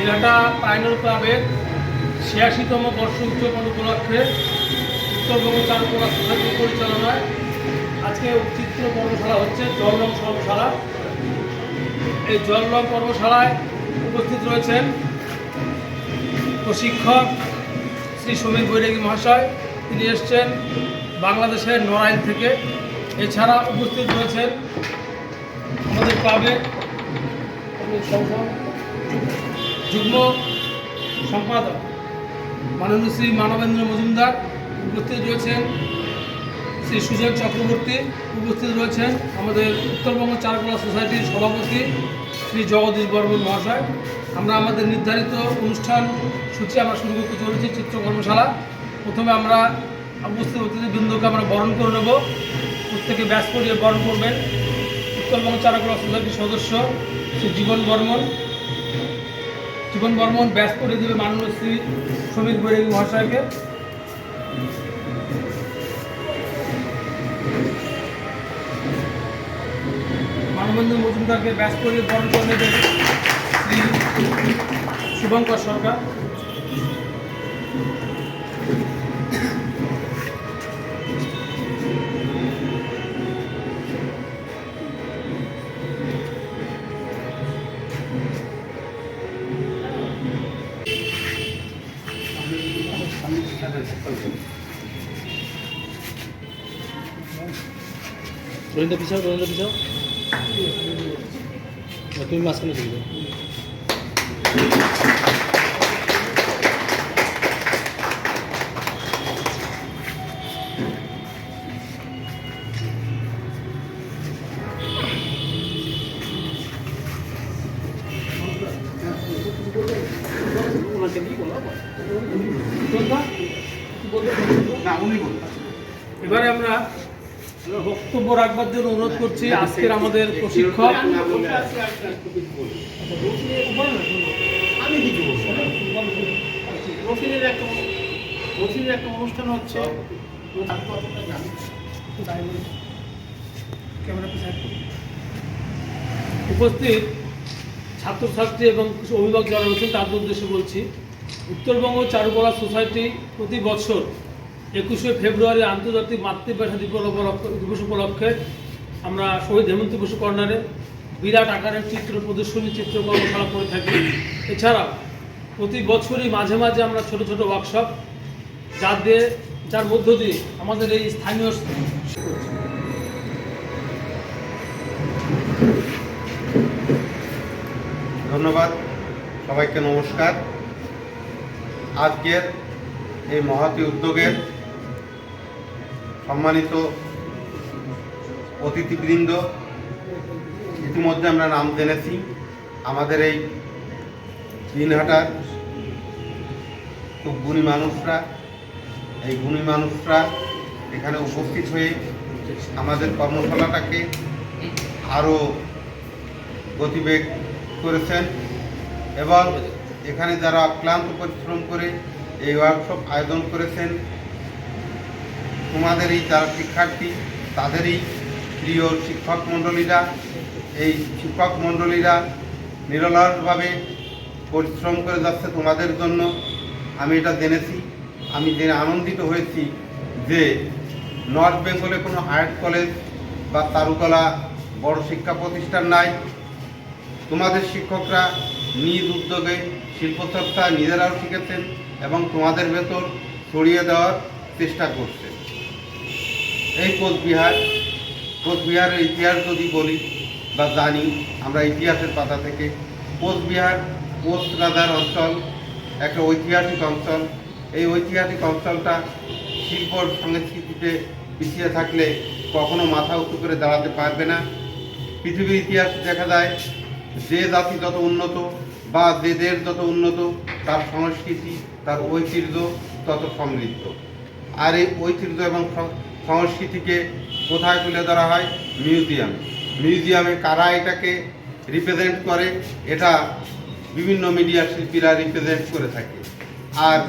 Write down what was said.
জেলাটা পাইনল ক্লাবের ছিয়াশিতম বর্ষ উদযাপন উপলক্ষে উত্তরবঙ্গ চারুকলা সোসাইটির পরিচালনায়। আজকে চিত্র কর্মশালা হচ্ছে জলরং কর্মশালা। এই জলরং কর্মশালায় উপস্থিত রয়েছেন প্রশিক্ষক শ্রী সমীর বৈরাগী মহাশয়। তিনি এসছেন বাংলাদেশের নড়াইল থেকে। এছাড়া উপস্থিত রয়েছেন আমাদের ক্লাবের যুগ্ম সম্পাদক মাননীয় শ্রী মানবেন্দ্র মজুমদার উপস্থিত রয়েছেন। শ্রী সুজন চক্রবর্তী উপস্থিত রয়েছেন। আমাদের উত্তরবঙ্গ চারকলা সোসাইটির সভাপতি শ্রী জগদীশ বর্মন মহাশয়। আমরা আমাদের নির্ধারিত অনুষ্ঠান সূচি আমরা শুরু করতে চলেছি চিত্র কর্মশালা। প্রথমে আমরা উপস্থিত অতিথিবৃন্দকে আমরা বরণ করে নেব। প্রত্যেকে ব্যাস করিয়ে বরণ করবেন। উত্তরবঙ্গ চারকলা সোসাইটির সদস্য শ্রী জীবন বর্মন। জীবন বর্মন ব্যাস করে দেবে মাননীয় শ্রী সমীর বৈরাগী মহাশয়কে। মানবেন্দ্র মজুমদারকে ব্যাস করে বরণ করে দেবে শ্রী শুভঙ্কর সরকার। রবীন্দ্র পিছাও রবীন্দ্র পিছাও। তুমি মাঝখানে চলে যাও। এবারে আমরা বক্তব্য রাখবার জন্য অনুরোধ করছি আজকের আমাদের প্রশিক্ষক আমি কিছু। রফিনের একটা রফিনের একটা অনুষ্ঠান হচ্ছে। উপস্থিত ছাত্রছাত্রী এবং কিছু অভিভাবক যারা রয়েছেন তাদের উদ্দেশ্যে বলছি উত্তরবঙ্গ চারুকলা সোসাইটি প্রতি বছর একুশে ফেব্রুয়ারি আন্তর্জাতিক মাতৃভাষা দিবস উপলক্ষে দিবস উপলক্ষে আমরা শহীদ হেমন্ত বসু কর্নারে বিরাট আকারের চিত্র প্রদর্শনী, চিত্র কর্মশালা করে থাকি। এছাড়া প্রতি বছরই মাঝে মাঝে আমরা ছোট ছোট ওয়ার্কশপ যা দিয়ে যার মধ্য দিয়ে আমাদের এই স্থানীয় ধন্যবাদ সবাইকে, নমস্কার। আজকের এই মহতী উদ্যোগের সম্মানিত অতিথিবৃন্দ, ইতিমধ্যে আমরা নাম জেনেছি। আমাদের এই দিনহাটার খুব গুণী মানুষরা, এই গুণী মানুষরা এখানে উপস্থিত হয়ে আমাদের কর্মশালাটাকে আরও গতিবেগ করেছেন এবং এখানে যারা অক্লান্ত পরিশ্রম করে এই ওয়ার্কশপ আয়োজন করেছেন তোমাদের এই যারা শিক্ষার্থী, তাদেরই প্রিয় শিক্ষক মণ্ডলীরা, এই শিক্ষক মণ্ডলীরা নিরলসভাবে পরিশ্রম করে যাচ্ছে তোমাদের জন্য। আমি এটা জেনেছি, আমি জেনে আনন্দিত হয়েছি যে নর্থ বেঙ্গলে কোনো আর্ট কলেজ বা চারুকলা বড় শিক্ষা প্রতিষ্ঠান নাই। তোমাদের শিক্ষকরা নিজ উদ্যোগে শিল্পচর্চা নিজেরাও শিখেছেন এবং তোমাদের ভেতর ছড়িয়ে দেওয়ার চেষ্টা করছে এই কোচবিহার, কোচবিহারের ইতিহাস যদি বলি বা জানি, আমরা ইতিহাসের পাতা থেকে, কোচবিহার কোচ রাজার অঞ্চল, একটা ঐতিহাসিক অঞ্চল। এই ঐতিহাসিক অঞ্চলটা শিল্প সংস্কৃতিতে পিছিয়ে থাকলে কখনো মাথা উঁচু করে দাঁড়াতে পারবে না। পৃথিবীর ইতিহাস দেখা যায়, যে জাতি যত উন্নত বা যে দেশ যত উন্নত, তার সংস্কৃতি, তার ঐতিহ্য তত সমৃদ্ধ। আর এই ঐতিহ্য এবং সংস্কৃতিকে কোথায় তুলে ধরা হয়? মিউজিয়াম। মিউজিয়ামে কারা এটাকে রিপ্রেজেন্ট করে? এটা বিভিন্ন মিডিয়া শিল্পীরা রিপ্রেজেন্ট করে থাকে। আর